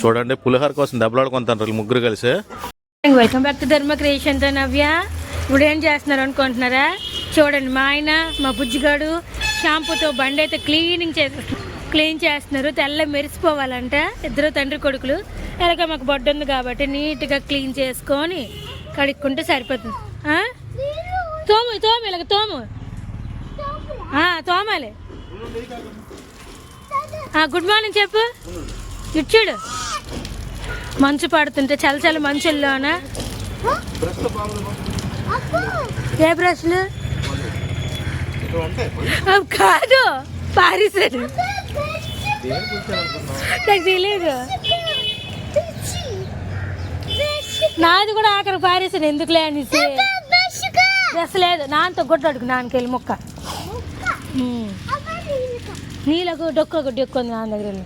చూడండి పులిహోర కోసం దెబ్బలాడుకుంటారు ముగ్గురు కలిసి. వెల్కమ్ బ్యాక్ టు ధర్మ క్రియేషన్తో నవ్య. ఇప్పుడు ఏం చేస్తున్నారు అనుకుంటున్నారా? చూడండి మా ఆయన మా బుజ్జిగాడు షాంపూతో బండి అయితే క్లీనింగ్ చే క్లీన్ చేస్తున్నారు. తెల్ల మెరిసిపోవాలంట. ఇద్దరు తండ్రి కొడుకులు. ఎలాగ మాకు బొడ్డు ఉంది కాబట్టి నీట్గా క్లీన్ చేసుకొని కడుక్కుంటే సరిపోతుంది. తోము తోము ఇలాగ తోము. తోమాలి. గుడ్ మార్నింగ్ చెప్పు. ఇచ్చాడు మంచు పడుతుంటే చల్ల చల్ల మంచుల్లోన? ఏ బ్రష్లు? కాదు పారేశాడు నాకు తెలియదు నాది కూడా ఆఖరి పారేసాను ఎందుకులే అనేసి. డ్రెస్ లేదు. నాన్నతో గుడ్డ అడుగు నాన్నకి వెళ్ళి మొక్క. నీళ్ళకు డొక్క గుడ్డ ఎక్కువ నాన్న దగ్గర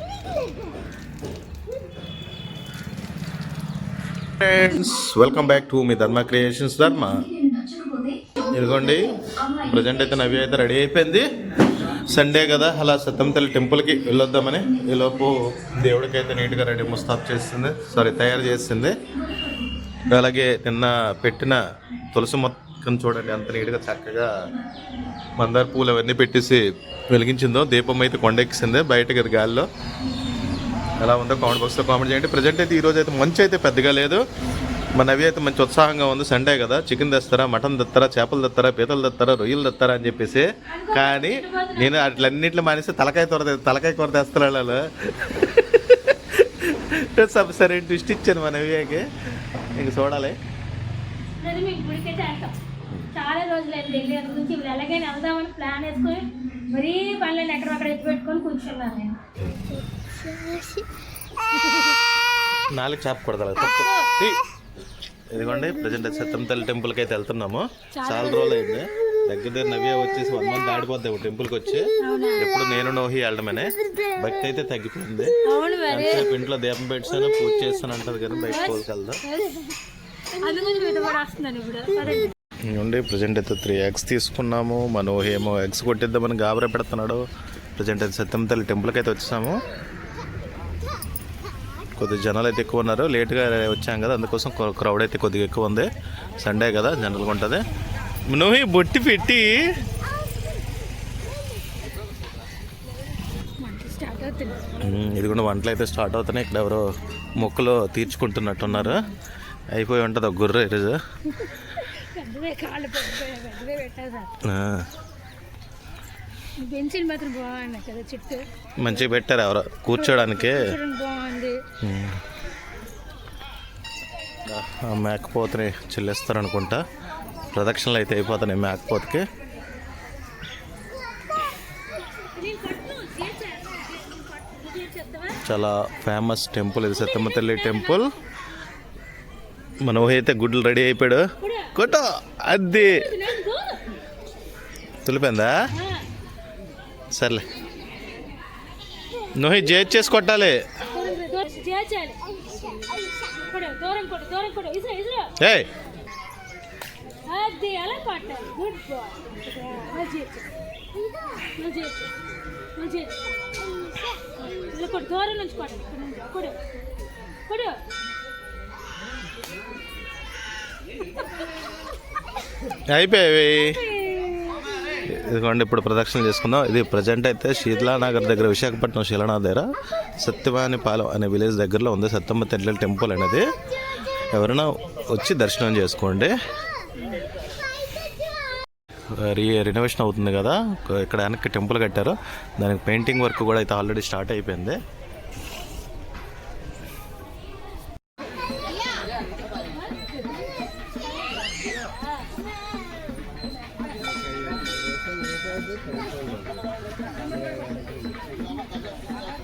ఫ్రెండ్స్ వెల్కమ్ బ్యాక్ టు మీ ధర్మ క్రియేషన్స్ ధర్మ ఇదిగోండి ప్రజెంట్ అయితే నవ్య అయితే రెడీ అయిపోయింది. సండే కదా అలా సత్తంతల్లి టెంపుల్కి వెళ్ళొద్దామని ఈలోపు దేవుడికి అయితే నీట్గా రెడీ ముస్తాబ్ చేస్తుంది. సారీ తయారు చేసింది అలాగే నిన్న పెట్టిన తులసి మొత్తం చూడండి అంత నీట్గా చక్కగా మందార పూలు అవన్నీ పెట్టేసి వెలిగించిందో దీపం అయితే కొండెక్కిసిందే బయటకి అది గాలిలో. ఎలా ఉందో కామెంట్ బాక్స్లో కామెంట్ చేయండి. ప్రజెంట్ అయితే ఈరోజు అయితే మంచి అయితే పెద్దగా లేదు. మన అవి అయితే మంచి ఉత్సాహంగా ఉంది. సండే కదా. చికెన్ తెస్తారా మటన్ తెస్తారా చేపలు తెస్తారా పీతలు తెస్తారా రొయ్యలు తెస్తారా అని చెప్పేసి. కానీ నేను అట్లన్నింటిలో మానేసి తలకాయ కూర తలకాయ కూర తెస్తాను సబ్ సరే ట్విస్ట్ ఇచ్చాను మన నవ్యకి. ఇంక చూడాలి. చాలా రోజులైంది వెళ్ళి అక్కడ నుంచి ఇప్పుడు ఎలాగైనా వెళ్దామని ప్లాన్ వేసుకొని మరీ పనులను ఎక్కడక్కడ ఎత్తి పెట్టుకొని కూర్చున్నాను నేను. నాలుగు చేప. ఇదిగోండి ప్రజెంట్ సత్యం తల్లి టెంపుల్కి అయితే వెళ్తున్నాము. చాలా రోజులు అయింది దగ్గర దగ్గర నవ్య వచ్చేసి వన్ మంత్ ఆడిపోద్ది టెంపుల్కి వచ్చి. ఎప్పుడు నేను నోహి వెళ్ళడమనే. భక్తి అయితే తగ్గిపోయింది. ఇంట్లో దీపం పెట్టాను పూజ చేస్తాను అంటారు కానీ బయట స్కూల్కి వెళ్దాం ఉండి ప్రజెంట్ అయితే త్రీ ఎగ్స్ తీసుకున్నాము. మనం ఏమో ఎగ్స్ కొట్టిద్దామని గాబరా పెడుతున్నాడు. ప్రజెంట్ అయితే సత్యం తల్లి టెంపుల్కి అయితే వచ్చాము. కొద్దిగా జనాలు అయితే ఎక్కువ ఉన్నారు. లేట్గా వచ్చాం కదా అందుకోసం క్రౌడ్ అయితే కొద్దిగా ఎక్కువ ఉంది. సండే కదా జనరల్గా ఉంటుంది. నువ్వు బొట్టి పెట్టి. ఇది కూడా వంటలు అయితే స్టార్ట్ అవుతున్నాయి. ఇక్కడ ఎవరో మొక్కలు తీర్చుకుంటున్నట్టున్నారు. అయిపోయి ఉంటుంది ఒక గుర్ర ఈరోజు. పెద్దవే కాళ్ళు పెద్దవే సార్. బెంచీలు మాత్రం బాగున్నాయి కదా చుట్టూ. మంచిగా పెట్టారు ఎవరో కూర్చోడానికి. బాగుంది. మేకపోతని చెల్లిస్తారు అనుకుంటా ప్రదక్షిణలు అయితే అయిపోతున్నాయి మేకపోతకి. చాలా ఫేమస్ టెంపుల్ ఇది సత్యమ్మ తల్లి టెంపుల్. మన అయితే గుడ్లు రెడీ అయిపోయాడు. కొట్ట. అది. తులిపోయిందా సర్లే. నువ్వు జేజ్ చేసి కొట్టాలి. ఏయ్. అది పట్టాలి గుడ్ బాయ్ దూరం నుంచి కొడు కొడు అయిపోయావి ఇదిగోండి ఇప్పుడు ప్రదక్షిణ చేసుకుందాం. ఇది ప్రజెంట్ అయితే శీతలానగర్ దగ్గర విశాఖపట్నం శీలానాథ్ దగ్గర సత్యవాణి పాలెం అనే విలేజ్ దగ్గరలో ఉంది. సత్తమ్మ తెల్ల టెంపుల్ అనేది. ఎవరైనా వచ్చి దర్శనం చేసుకోండి. రీ రినోవేషన్ అవుతుంది కదా. ఇక్కడ వెనక్కి టెంపుల్ కట్టారు. దానికి పెయింటింగ్ వర్క్ కూడా అయితే ఆల్రెడీ స్టార్ట్ అయిపోయింది.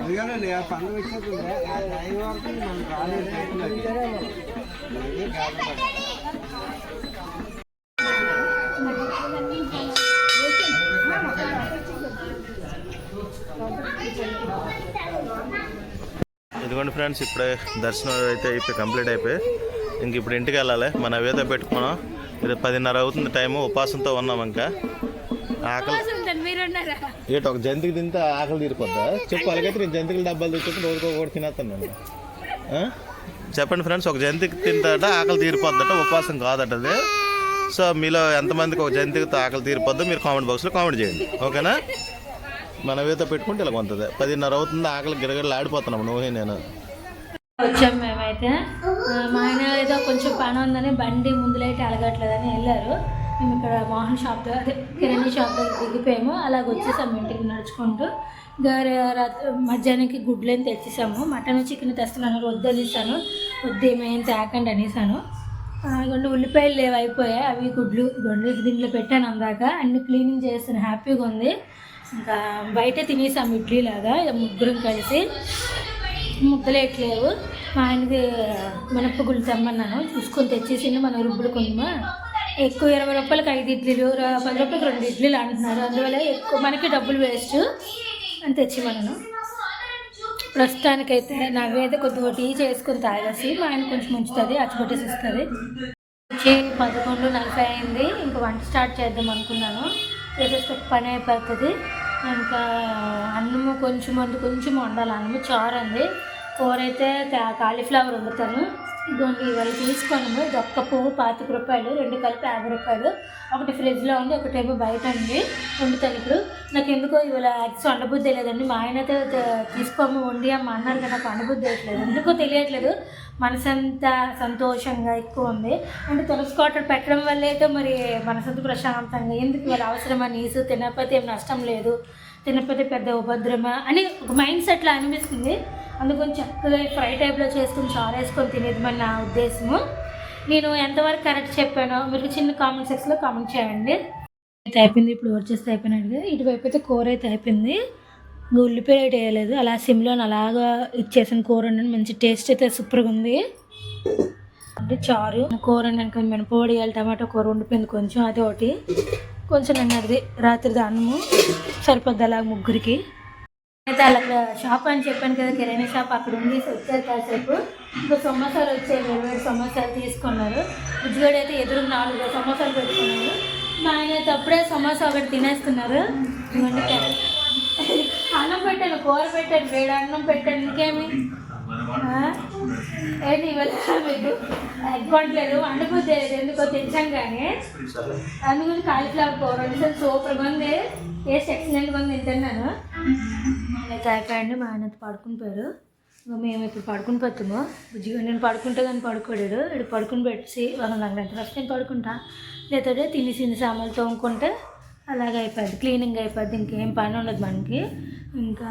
అందుకనండి ఆ పండుగ వచ్చేది ఆ వరకు మనం రాలేదు. ఇదిగోండి ఫ్రెండ్స్ ఇప్పుడే దర్శనం అయితే అయిపోయి కంప్లీట్ అయిపోయి ఇంక ఇప్పుడు ఇంటికి వెళ్ళాలి. మనం ఏదో పెట్టుకున్నాం. ఇది పదిన్నర అవుతుంది టైము. ఉపాసంతో ఉన్నాం ఇంకా. ఆకలి ఏటి ఒక జంతికి తింటే ఆకలి తీరిపోద్దా? చెప్పు అలాగైతే నేను జంతికల డబ్బాలు తెచ్చి రోజుకో ఒకటి తినేస్తాను? చెప్పండి ఫ్రెండ్స్ ఒక జంతికి తింటాట ఆకలి తీరిపోద్దట ఉపవాసం కాదట అది సో మీలో ఎంతమందికి ఒక జంతికితో ఆకలి తీరిపోద్దో మీరు కామెంట్ బాక్స్లో కామెంట్ చేయండి. ఓకేనా? మన వేతో పెట్టుకుంటే ఇలా ఉంటుంది పదిన్నర అవుతుంది ఆకలి గిరగిరలు ఆడిపోతున్నాం నువ్వు నేను. వచ్చాం మేమైతే. మా ఆయన ఏదో కొంచెం పని ఉందని బండి ముందులైతే అలగట్లేదని వెళ్ళారు. మేము ఇక్కడ వాహన షాప్ దగ్గర అదే షాప్ దగ్గర దిగిపోయాము. అలాగ వచ్చేసాము ఇంటికి నడుచుకుంటూ. గారి మధ్యాహ్నానికి గుడ్లని తెచ్చేసాము. మటన్ చికెన్ తెస్తున్నాను వద్దనేసాను వద్దు ఏమేం తేకండి అనేసాను. కొన్ని ఉల్లిపాయలు లేవు అయిపోయాయి. అవి గుడ్లు గుండ్లు దీంట్లో పెట్టాను అందాక. అన్ని క్లీనింగ్ చేస్తాను హ్యాపీగా ఉంది. ఇంకా బయట తినేసాము ఇడ్లీ లాగా ముగ్గురం కలిసి. ముద్దలేట్లేవు మా ఆయనకి మినపగుళ్ళు తెమ్మన్నాను. చూసుకొని తెచ్చేసి మనం రుబ్బులు కొంచెమా ఎక్కువ ఇరవై రూపాయలకి ఐదు ఇడ్లీలు పది రూపాయలకి రెండు ఇడ్లీలు అంటున్నారు. అందువల్ల ఎక్కువ మనకి డబ్బులు వేస్ట్ అని తెచ్చిమన్నాను. ప్రస్తుతానికైతే నాకైతే కొద్దిగా టీ చేసుకుని తాగేసి మా ఆయన కొంచెం ఉంచుతుంది అచ్చిపెట్టేసి ఇస్తుంది. వచ్చి పదకొండు నలభై అయింది. ఇంకా వంట స్టార్ట్ చేద్దాం అనుకున్నాను. చేసేస్తే పని అయిపోతుంది. ఇంకా అన్నము కొంచెం అందు కొంచెం వండాలి. అన్నము చారు అంది కూర అయితే కాలీఫ్లవర్ వండుతాను. ఇదిగోండి ఇవాళ తీసుకున్నాము. ఇది ఒక్క పువ్వు పాతిక రూపాయలు రెండు కలిపి యాభై రూపాయలు. ఒకటి ఫ్రిడ్జ్లో ఉంది ఒకటేమో బయట ఉంది. వండుతాను ఇప్పుడు నాకు ఎందుకో ఇవాళ యాక్స్ వండబుద్ధి లేదండి. మా ఆయనతో తీసుకోము వండి అమ్మ అన్నారు కదా నాకు వండబుద్ధి వేయట్లేదు ఎందుకో తెలియట్లేదు. మనసంతా సంతోషంగా ఎక్కువ ఉంది. అంటే తులసి కోట పెట్టడం వల్ల అయితే మరి మనసంతా ప్రశాంతంగా ఎందుకు ఇవాళ అవసరమా నీసు? తినకపోతే ఏం నష్టం లేదు. తినకపోతే పెద్ద ఉపద్రమ అని ఒక మైండ్ సెట్లో అనిపిస్తుంది. అందుకని చక్కగా ఫ్రై టైప్లో చేసుకుని చారు వేసుకొని తినేది నా ఉద్దేశము. నేను ఎంతవరకు కరెక్ట్ చెప్పానో మీరు చిన్న కామెంట్ సెక్షన్లో కామెంట్ చేయండి. అయితే అయిపోయింది ఇప్పుడు వచ్చేస్తే అయిపోయినట్టుగా ఇటువైపు అయితే కూర అయితే అయిపోయింది. ఉల్లిపాయ అయితే వేయలేదు. అలా సిమ్లో అలాగా ఇచ్చేసిన కూర వండాను. మంచి టేస్ట్ అయితే సూపర్గా ఉంది. అంటే చారు కూర వండాను మినపొడి వేయాలి కూర ఉండిపోయింది కొంచెం అది ఒకటి కొంచెం నేను అది రాత్రి అన్నము సరిపోద్ది అలా ముగ్గురికి. అయితే అలా షాప్ అని చెప్పాను కదా కిరాణా షాప్ అక్కడ ఉంది. వచ్చారు కాసేపు. ఇంకా సమోసాలు వచ్చాయి వేరు వేరు సమోసాలు తీసుకున్నారు. బుజ్జిగాడు అయితే ఎదురు నాలుగు సమోసాలు పెట్టుకున్నారు. మా ఆయన అయితే అప్పుడే సమోసా ఒకటి తినేస్తున్నారు. అన్నం పెట్టాను కూర పెట్టాను వేడి అన్నం పెట్టాను. ఇంకేమి? ఏంటి ఇవాళ మీకు? ఎగ్ వండలేదు ఎందుకో తెచ్చాం కానీ. అందుకని కాలిఫ్లవర్ కూర. సూపర్గా ఉంది. ఏ ఎక్సలెంట్గా ఉంది తింటున్నాను అయితే అయిపోయండి మా ఆయన పడుకుని పోయారు. ఇంకా మేము ఇప్పుడు పడుకుని పోతాము బుజ్జిగా నేను పడుకుంటే కానీ పడుకోడాడు ఇప్పుడు పడుకుని పెట్టి ఒక నాకు గంట ఫస్ట్ నేను పడుకుంటా. లేకపోతే తిని తిని సామాన్లు తోముకుంటే అలాగే అయిపోద్ది. క్లీనింగ్ అయిపోద్ది. ఇంకేం పని ఉండదు మనకి. ఇంకా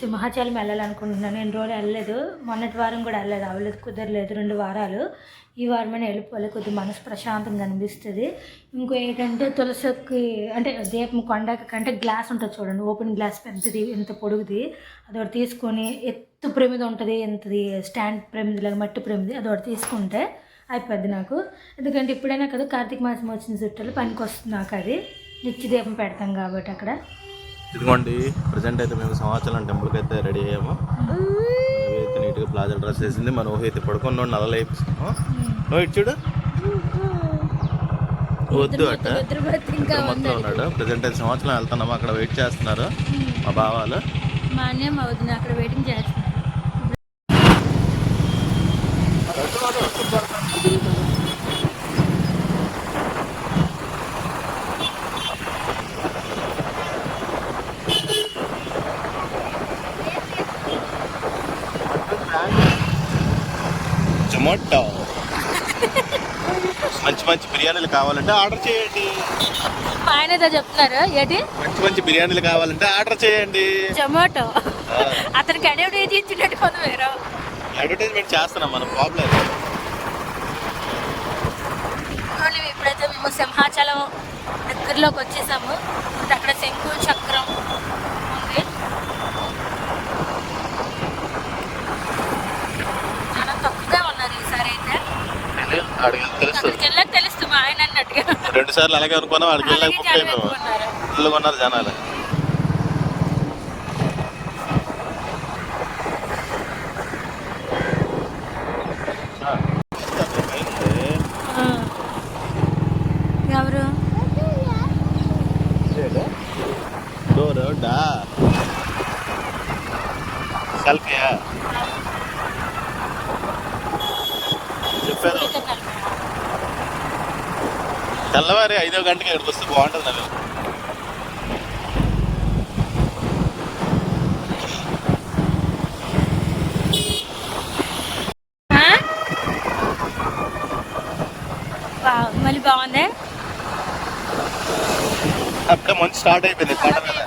సింహాచలం వెళ్ళాలనుకుంటున్నాను. ఎన్ని రోజులు వెళ్ళలేదు. మొన్నటి వారం కూడా వెళ్ళలేదు. అవ్వలేదు కుదరలేదు. రెండు వారాలు. ఈ వారమైనా వెళ్ళిపోలే కొద్దిగా మనసు ప్రశాంతంగా అనిపిస్తుంది. ఇంకో ఏంటంటే తులసికి అంటే దీపం కొండకి కంటే గ్లాస్ ఉంటుంది చూడండి. ఓపెన్ గ్లాస్ పెద్దది ఎంత పొడుగుది. అదొకటి తీసుకొని ఎత్తు ప్రమిది ఉంటుంది. ఎంతది? స్టాండ్ ప్రమిది లాగా మట్టి ప్రమిది. అదొకటి తీసుకుంటే అయిపోద్ది నాకు. ఎందుకంటే ఇప్పుడైనా కదా కార్తీక మాసం వచ్చిన చుట్టాలు పనికి వస్తుంది నాకు అది. నిత్య దీపం పెడతాం కాబట్టి అక్కడ. ఇదిగోండి ప్రజెంట్ అయితే మేము సంవత్సరం టెంపుల్కి అయితే రెడీ అయ్యాము. అయితే నీట్గా ప్లాజా డ్రెస్ వేసింది మన ఊహ అయితే పడుకున్నాడు నల్ల లేపిస్తాము నువ్వు ఇటు చూడు వద్దు అట్ట మొత్తం ఉన్నాడు. ప్రజెంట్ అయితే సంవత్సరం వెళ్తున్నాము అక్కడ వెయిట్ చేస్తున్నారు మా బావాలు. మా అన్నయ్య మా వదిన అక్కడ వెయిటింగ్ చేస్తున్నారు జొమాటో మంచి మంచి బిర్యానీలు కావాలంటే ఆర్డర్ చేయండి. ఆయన ఏదో చెప్తున్నారు. ఏంటి? మంచి మంచి బిర్యానీలు కావాలంటే ఆర్డర్ చేయండి. జొమాటో. అతనికి అడేవిడ ఏది ఇచ్చినట్టు కొంత వేరు అడ్వర్టైజ్మెంట్ చేస్తున్నాం మనం ప్రాబ్లం ఇప్పుడైతే మేము సింహాచలం దగ్గరలోకి వచ్చేసాము. అక్కడ శంకు చక్రం ఉంది చాలా తక్కువగా ఉన్నారు ఈసారి అయితే అడిగి తెలుస్తుంది మా ఆయన అన్నట్టుగా. రెండు సార్లు అలాగే అనుకున్నాం అడిగి వెళ్ళాక బుక్ ఉన్నారు. ఫుల్గా ఉన్నారు జనాలు. ఐదో గంటకి ఇక్కడికి వస్తే బాగుంటుంది? వావ్, మళ్ళీ బాగుంది? అప్పుడే మంచి స్టార్ట్ అయిపోయింది కొండ మీద.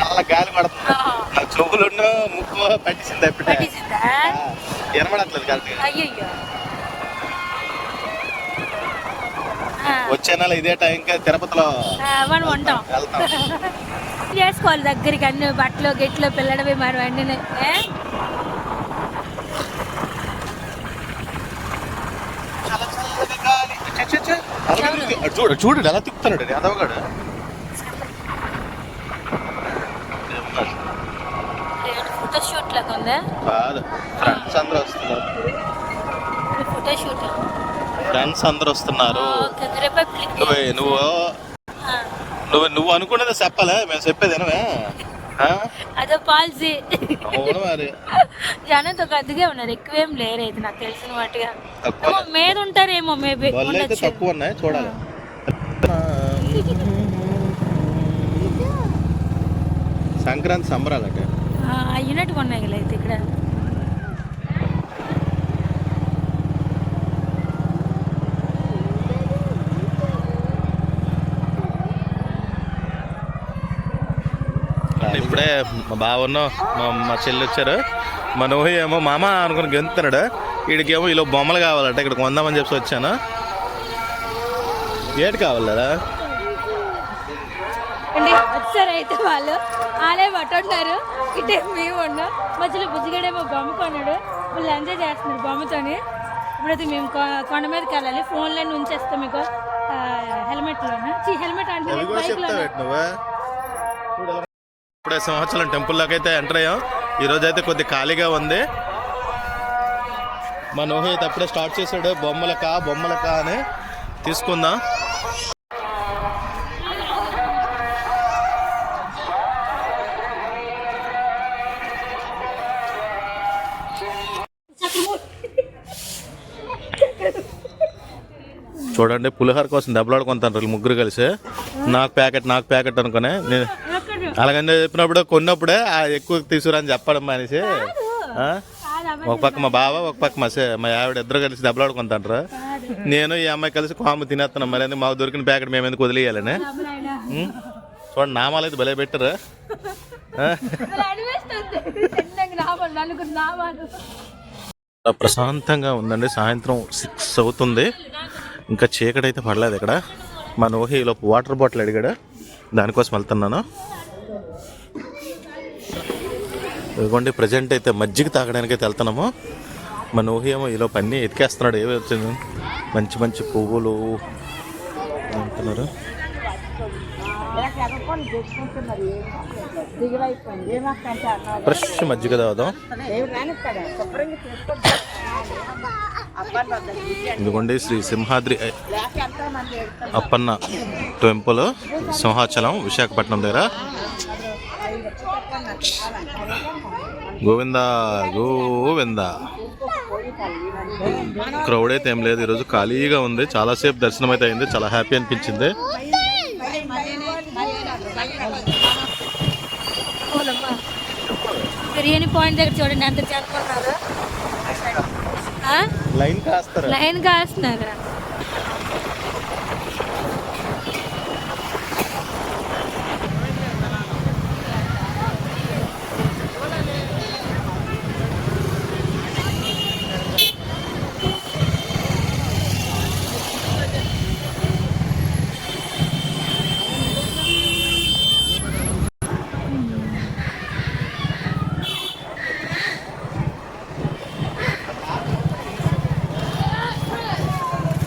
నల్ల గాలి పడుతుంది. నా చెవులున్న ముక్కు పట్టించింది అప్పుడే. పట్టేసిందా ఎనబడట్లేదు కరెక్ట్గా అయ్యయ్యో. వచ్చే నెల ఇదే టైంకి తిరుపతిలో మనం ఉంటాం. చేసుకోవాలి దగ్గరికి అన్ని బట్టలు గిట్లు పిల్లడవి మరి అన్ని చూడు చూడు ఎలా తిప్పుతున్నాడు అదవగాడు ఫోటో షూట్ లాగా ఉందా? కాదు ఫ్రెండ్స్ అందరూ వస్తున్నారు. ఫోటో షూట్ ఫ్రెండ్స్ అందరూ వస్తున్నారు. రిపబ్లిక్ నువ్వు నువ్వు నువ్వు నువ్వు అనుకున్నది చెప్పాలే? మేము చెప్పేది అదో పాలసీ. మరి. జనంతో కొద్దిగా ఉన్నారు. ఎక్కువేం లేరు అయితే నాకు తెలిసిన వాటిగా. మీద ఉంటారేమో మేబీ తక్కువ ఉన్నాయి చూడాలి. సంక్రాంతి సంబరాలట అయినట్టుగా ఉన్నాయి అయితే ఇక్కడ. ఇప్పుడే మా బావన్న మా మా చెల్లి వచ్చారు. మా నువ్వు ఏమో మామ అనుకుని గెంతున్నాడు వీడికేమో ఇలా బొమ్మలు కావాలట ఇక్కడ కొందామని చెప్పి వచ్చాను. ఏటి కావాలి కదా వచ్చారు అయితే వాళ్ళు వాళ్ళే పట్టున్నారు ఇటే మేము ఉన్నాం. మధ్యలో బుజ్జిగడేమో బొమ్మ కొన్నాడు. వాళ్ళు ఎంజాయ్ చేస్తున్నారు బొమ్మతోని. ఇప్పుడైతే మేము కొండ మీదకి వెళ్ళాలి. ఫోన్లో ఉంచేస్తాం మీకు. హెల్మెట్లోనా? హెల్మెట్ అంటే బైక్లో ఇప్పుడే సంవత్సరం టెంపుల్లోకి అయితే ఎంటర్ అయ్యాం. ఈ రోజు అయితే కొద్ది ఖాళీగా ఉంది. మా నోహి అయితే అప్పుడే స్టార్ట్ చేశాడు? బొమ్మలకా బొమ్మలకా అని తీసుకుందాం. చూడండి పులిహోర కోసం దెబ్బలాడుకుంటాను వీళ్ళు ముగ్గురు కలిసి. నాకు ప్యాకెట్ నాకు ప్యాకెట్ అనుకునే నేను అలాగని చెప్పినప్పుడు కొన్నప్పుడే ఆ ఎక్కువ తీసుకురని చెప్పడం ఆ? ఒక పక్క మా బావ ఒక పక్క మా సే- మా ఆవిడ ఇద్దరు కలిసి దెబ్బలాడుకుంటాంటారు నేను ఈ అమ్మాయి కలిసి కాము తినేస్తున్నాం మరి ఎందుకు మాకు దొరికిన ప్యాకెట్ మేము ఎందుకు వదిలేయాలని? చూడండి నామాలు అయితే భలే పెట్టరు. ప్రశాంతంగా ఉందండి. సాయంత్రం సిక్స్ అవుతుంది. ఇంకా చీకటి అయితే పడలేదు ఇక్కడ. మా నోహి లోపు వాటర్ బాటిల్ అడిగాడు. దానికోసం వెళ్తున్నాను. ఇదిగోండి ప్రజెంట్ అయితే మజ్జిగ తాగడానికి అయితే వెళ్తున్నాము. మన ఊహేమో ఈలో ఈలోపు ఎతికేస్తున్నాడు ఏవి వచ్చింది? మంచి మంచి పువ్వులు అంటున్నారు. ఫ్రెష్ మజ్జిగ తాగుదాం. ఇదిగోండి శ్రీ సింహాద్రి అప్పన్న టెంపుల్ సింహాచలం విశాఖపట్నం దగ్గర. గోవింద గోవింద. క్రౌడ్ అయితే ఏం లేదు ఈరోజు ఖాళీగా ఉంది. చాలాసేపు దర్శనం అయితే అయింది చాలా హ్యాపీ అనిపించింది. బిర్యానీ పాయింట్ దగ్గర చూడండి ఎంత జరుపుకున్నారు లైన్ కాస్తున్నారు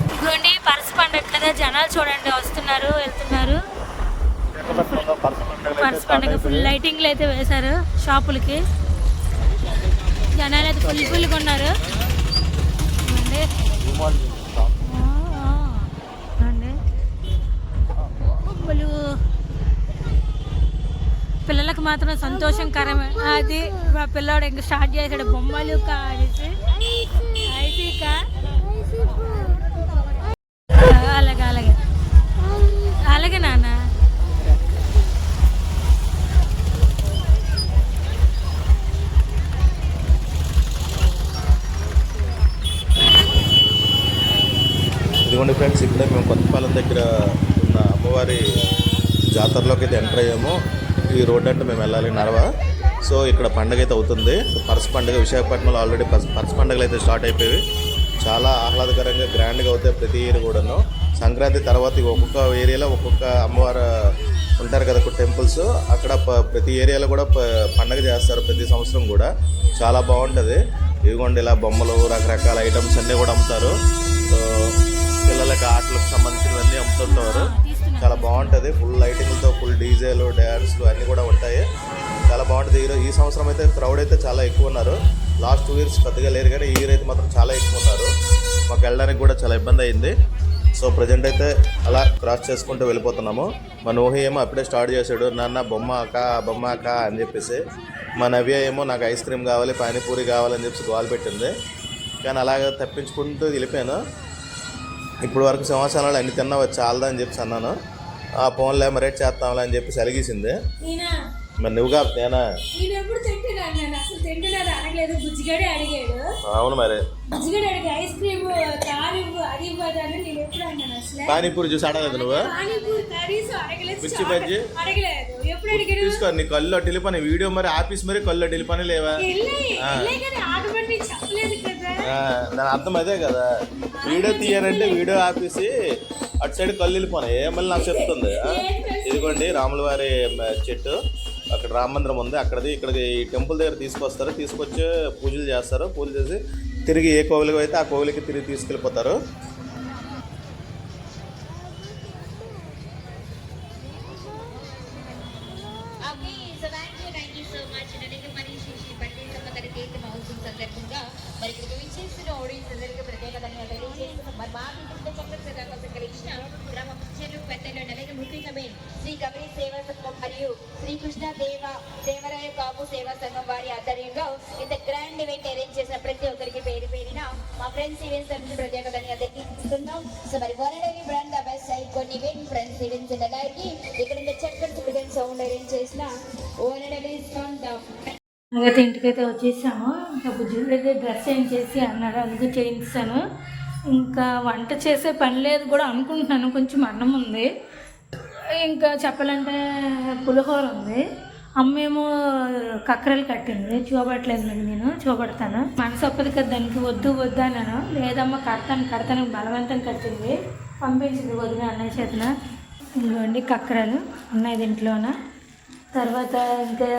ఇదిగోండి పరస పండుగ కదా జనాలు చూడండి వస్తున్నారు వెళ్తున్నారు పండుగ ఫుల్ లైటింగ్లు అయితే వేశారు షాపులకి. జనాలు అయితే ఫుల్ ఫుల్గా ఉన్నారు. పిల్లలకు మాత్రం సంతోషంకరం అది మా పిల్లోడు ఇంకా స్టార్ట్ చేశాడు బొమ్మలు కా బస్తర్లోకి అయితే ఎంటర్ అయ్యాము. ఈ రోడ్ అంటే మేము వెళ్ళాలి నడవ. సో ఇక్కడ పండగ అయితే అవుతుంది. పరస పండుగ విశాఖపట్నంలో ఆల్రెడీ పర్స్ పరస పండుగలు అయితే స్టార్ట్ అయిపోయి చాలా ఆహ్లాదకరంగా గ్రాండ్గా అవుతాయి ప్రతి ఇయర్ కూడాను. సంక్రాంతి తర్వాత ఒక్కొక్క ఏరియాలో ఒక్కొక్క అమ్మవారు ఉంటారు కదా టెంపుల్స్ అక్కడ ప్రతి ఏరియాలో కూడా పండగ చేస్తారు ప్రతి సంవత్సరం కూడా. చాలా బాగుంటుంది. ఇదిగోండి ఇలా బొమ్మలు రకరకాల ఐటమ్స్ అన్నీ కూడా అమ్ముతారు. సో పిల్లలకి ఆటలకు సంబంధించినవన్నీ అమ్ముతుంటారు. చాలా బాగుంటుంది. ఫుల్ లైటింగ్తో ఫుల్ డీజేలు డ్యాన్స్లు అన్నీ కూడా ఉంటాయి. చాలా బాగుంటుంది. ఈ ఈ సంవత్సరం అయితే క్రౌడ్ అయితే చాలా ఎక్కువ ఉన్నారు. లాస్ట్ టూ ఇయర్స్ పెద్దగా లేరు కానీ ఈ ఇయర్ అయితే మాత్రం చాలా ఎక్కువ ఉన్నారు. మాకు వెళ్ళడానికి కూడా చాలా ఇబ్బంది అయింది. సో ప్రజెంట్ అయితే అలా క్రాస్ చేసుకుంటూ వెళ్ళిపోతున్నాము. మా నోహి ఏమో అప్పుడే స్టార్ట్ చేశాడు నాన్న బొమ్మ అక్క బొమ్మ అక్క అని చెప్పేసి. మా నవ్య ఏమో నాకు ఐస్ క్రీమ్ కావాలి పానీపూరి కావాలని చెప్పేసి గోల్ పెట్టింది. కానీ అలాగ తప్పించుకుంటూ వెళ్ళిపోయాను. ఇప్పుడు వరకు సంవత్సరాలు అన్ని వచ్చి చాలదా అని చెప్పి అన్నాను. ఆ ఫోన్లో మరేట్ చేస్తాంలే అని చెప్పి సలిగేసింది మరి నువ్వుగా నేనా నేను? ఎప్పుడు తింటున్నాను నేను అసలు తింటున్నాను అడగలేదు బుజ్జిగాడే అడిగాడు. అవును మరి. బుజ్జిగాడు అడిగి ఐస్ క్రీమ్ అది ఇవ్వదని నేను ఎప్పుడు అన్నాను అసలు. పానీపూరి చూసి అడగలేదు నువ్వు? పానీపూరి కర్రీస్ అడగలేదు మిర్చి బజ్జీ? అడగలేదు. ఎప్పుడు అడిగాడు? తీసుకో నీ కళ్ళు వీడియో మరి ఆఫీస్ మరి కళ్ళు టెలిపని లేవా? ఆటోమేటిక్ చెప్పలేదు కదా. దాని అర్థం అదే కదా. వీడియో తీయాలంటే వీడియో ఆపేసి అటు సైడ్ కళ్ళు వెళ్ళిపోనాయి. మళ్ళీ నాకు చెప్తుంది? ఇదిగోండి రాముల వారి చెట్టు. అక్కడ రామ మందిరం ఉంది. అక్కడది ఇక్కడికి ఈ టెంపుల్ దగ్గర తీసుకొస్తారు. తీసుకొచ్చి పూజలు చేస్తారు. పూజలు చేసి తిరిగి ఏ కోవిలకి అయితే ఆ కోవిలికి తిరిగి తీసుకెళ్ళిపోతారు. సిటిజన్ సౌండ్ అరేంజ్ చేసిన అయితే ఇంటికైతే వచ్చేసాము. ఇంకా బుజ్జిల దగ్గర డ్రెస్ చేంజ్ చేసి అన్నాడు. అందుకు చేయించాను. ఇంకా వంట చేసే పని లేదు కూడా అనుకుంటున్నాను. కొంచెం అన్నం ఉంది. ఇంకా చెప్పాలంటే పులిహోర ఉంది. అమ్మేమో కక్కరలు కట్టింది. చూపట్లేదు నేను. చూపెడతాను. మనసు ఒప్పది కదా దానికి. వద్దు వద్దు అన్నాను. లేదమ్మా కడతాను కడతాను. బలవంతం కట్టింది. పంపించింది వదిన అన్నయ్య చేతన. ఇంకోండి కక్కరలు. ఉన్నాయి దీంట్లోన. తర్వాత ఇంకా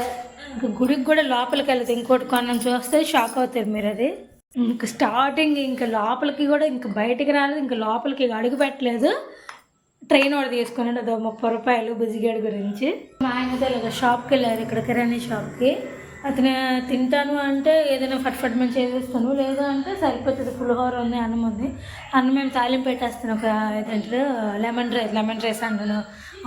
ఇంకా గుడికి కూడా లోపలికి వెళ్తే ఇంకోటి కొన్నాను. చూస్తే షాక్ అవుతారు మీరు అది. ఇంకా స్టార్టింగ్ ఇంకా లోపలికి కూడా ఇంకా బయటికి రాలేదు. ఇంకా లోపలికి అడుగు పెట్టలేదు. ట్రైన్ ఒకటి తీసుకున్నాడు. అదో ముప్పై రూపాయలు బుజ్జిగాడి గురించి. మా ఆయనతో ఇలాగ షాప్కి వెళ్ళారు. ఇక్కడ కిరాణీ షాప్కి అతను తింటాను అంటే ఏదైనా ఫట్ ఫట్ మేము చేసేస్తాను. లేదు అంటే సరిపోతుంది. పులిహోర ఉంది అన్నం ఉంది. అన్నం మేము తాలింపు పెట్టేస్తాను. ఒక ఏదంటారు లెమన్ రైస్ లెమన్ రైస్ అంటాను.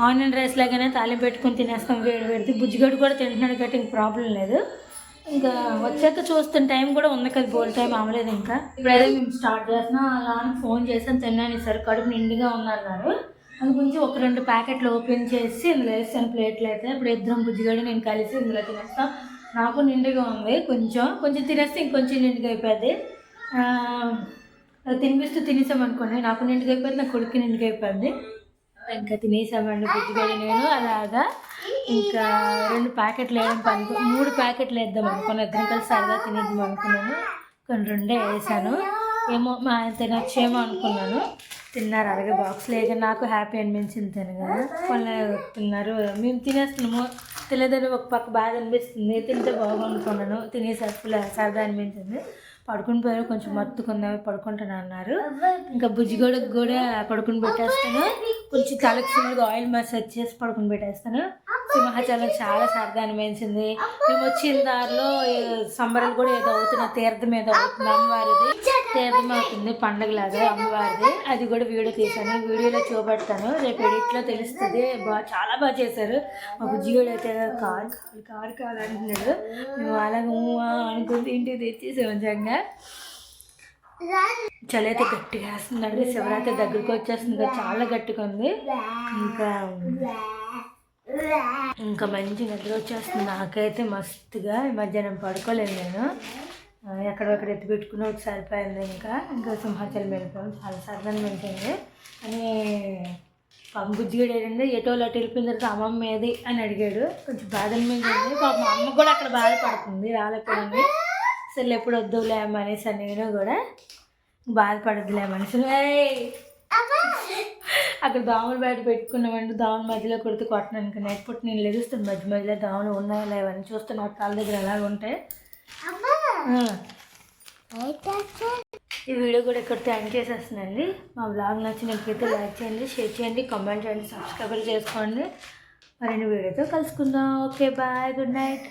ఆనియన్ రైస్ లాగానే తాలింపు పెట్టుకొని తినేస్తాం. వేడి వేడిది బుజ్జిగడ్డు కూడా తింటున్నాడు కాబట్టి ఇంక ప్రాబ్లం లేదు. ఇంకా వచ్చాక చూస్తున్న టైం కూడా ఉంది కదా బోల్ టైం అవ్వలేదు ఇంకా. ఇప్పుడైతే మేము స్టార్ట్ చేస్తున్నాం అలా అని ఫోన్ చేసాను తిన్నాను ఈసారి కడుపు నిండుగా ఉందన్నారు. అది గురించి ఒక రెండు ప్యాకెట్లు ఓపెన్ చేసి ఇందులో వేస్తాను ప్లేట్లు అయితే. ఇప్పుడు ఇద్దరం బుజ్జిగడ్డు నేను కలిసి ఇందులో తినేస్తాం. నాకు నిండుగా ఉంది. కొంచెం కొంచెం తినేస్తే ఇంకొంచెం నిండుగా అయిపోద్ది. అది తినిపిస్తూ తినేసాం అనుకోండి నాకు నిండుగా అయిపోద్ది నా కొడుకు నిండుగా అయిపోద్ది. ఇంకా తినేసామండి బుజ్జిగడ్డ నేను అలాగా ఇంకా రెండు ప్యాకెట్లు వేయడం పనుకో మూడు ప్యాకెట్లు వేద్దాం అనుకున్నాను. ఇద్దరం కలిసి సరదా తినేద్దాం అనుకున్నాను. కొన్ని రెండే వేసాను. ఏమో మా ఆయన తినొచ్చేమో అనుకున్నాను. తిన్నారు. అలాగే బాక్స్ లేక నాకు హ్యాపీ అనిపించింది తినగా. వాళ్ళు తిన్నారు. మేము తినేస్తున్నాము. తెలియదని ఒక పక్క బాధ అనిపిస్తుంది. తింటే బాగుంటున్నాను తినేసరికి ఫుల్ సరదా అనిపించింది. పడుకుని పోయారు. కొంచెం మత్తుకుందాం పడుకుంటాను అన్నారు. ఇంకా బుజ్జిగోడకు కూడా పడుకుని పెట్టేస్తాను. కొంచెం తలకు ఫుల్గా ఆయిల్ మసాజ్ చేసి పడుకుని పెట్టేస్తాను. సింహాచలం చాలా సరదా అనిపించింది మేము వచ్చిన దారిలో సంబరాలు కూడా ఏదో అవుతున్న తీర్థం ఏదో అవుతుంది అమ్మవారిది. తీర్థం అవుతుంది పండగలాగా అమ్మవారిది. అది కూడా వీడియో తీశాను. వీడియోలో చూపెడతాను. రేపు ఎడిట్లో తెలుస్తుంది. బాగా చాలా బాగా చేశారు. మా బుజ్జిగడు అయితే కారు కారు కారు కారు అంటున్నాడు మేము అలాగే అనుకుంటూ ఇంటికి తెచ్చేసాం నిజంగా. చలి అయితే గట్టిగా వేస్తుందండి శివరాత్రి దగ్గరికి వచ్చేస్తుంది. చాలా గట్టిగా ఉంది. ఇంకా ఇంకా మంచి నిద్ర వచ్చేస్తుంది. నాకైతే మస్తుగా ఈ మధ్యాహ్నం పడుకోలేదు నేను. ఎక్కడ ఎక్కడెక్కడ ఎత్తి పెట్టుకుని ఒకటి సరిపోయింది ఇంకా. ఇంకా సింహాచలం వెళ్ళిపోయాం. చాలా సరదా వెళ్తుంది అని పంగుజ్జిగడు ఏంటంటే ఎటో అటు వెళ్ళిపోయిన తర్వాత అమ్మమ్మ ఏది అని అడిగాడు. కొంచెం బాధ అనిపించింది పాపం మా అమ్మ కూడా అక్కడ బాధపడుతుంది. రాలేకపోయింది. అసలు ఎప్పుడు వద్దులే అనేసి నేను కూడా బాధపడద్దులే మనుషులు అక్కడ దోమలు బయట పెట్టుకున్నామండి దోమల మధ్యలో కొడితే కొట్టడానికి నైట్ పూట నేను లెగుస్తాను మధ్య మధ్యలో దోమలు ఉన్నాయా లేవని చూస్తున్నా కాళ్ళ దగ్గర ఎలాగ ఉంటాయి. ఈ వీడియో కూడా ఇక్కడ థ్యాంక్ చేసేస్తున్నాండి మా బ్లాగ్ నచ్చినట్లయితే లైక్ చేయండి షేర్ చేయండి కామెంట్ చేయండి సబ్స్క్రైబ్ చేసుకోండి. మరిన్ని వీడియోతో కలుసుకుందాం. Okay bye good night